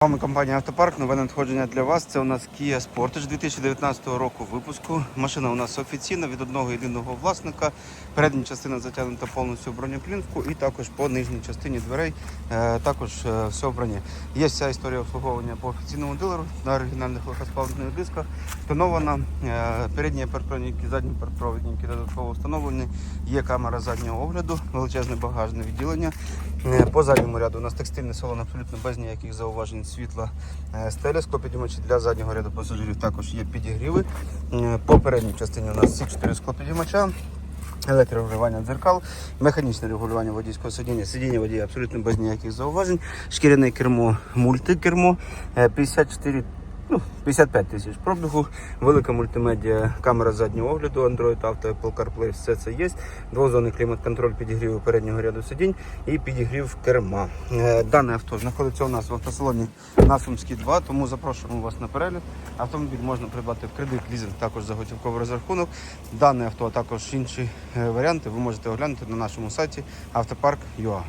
З вами компанія Автопарк. Нове надходження для вас. Це у нас Kia Sportage 2019 року випуску. Машина у нас офіційна від одного єдиного власника. Передня частина затягнута повністю в бронеплінку і також по нижній частині дверей е, також е, все броні. Є вся історія обслуговування по офіційному дилеру на оригінальних легкосплавних дисках. Тонована е, передні партроники, задні партпровідники додатково встановлені. Є камера заднього огляду, величезне багажне відділення. Е, По задньому ряду у нас текстильний салон абсолютно без ніяких зауважень світла. Е, Стеля склопідіймачі для заднього ряду пасажирів також є підігріви. Е, По передній частині у нас всі 4 склопідіймача. Електрорегулювання дзеркал, механічне регулювання водійського сидіння, сидіння водія абсолютно без ніяких зауважень, шкіряне кермо, мультикермо, е, 54, ну, 55 тисяч пробігу, велика мультимедіа, камера заднього огляду, Android Auto, Apple CarPlay, все це є. Двозонний клімат-контроль підігріву переднього ряду сидінь і підігрів керма. Е, Дане авто знаходиться у нас в автосалоні на Сумській 2, тому запрошуємо вас на перегляд. Автомобіль можна придбати в кредит, лізинг, також за готівковий розрахунок. Дане авто, а також інші е, варіанти ви можете оглянути на нашому сайті автопарк.ua.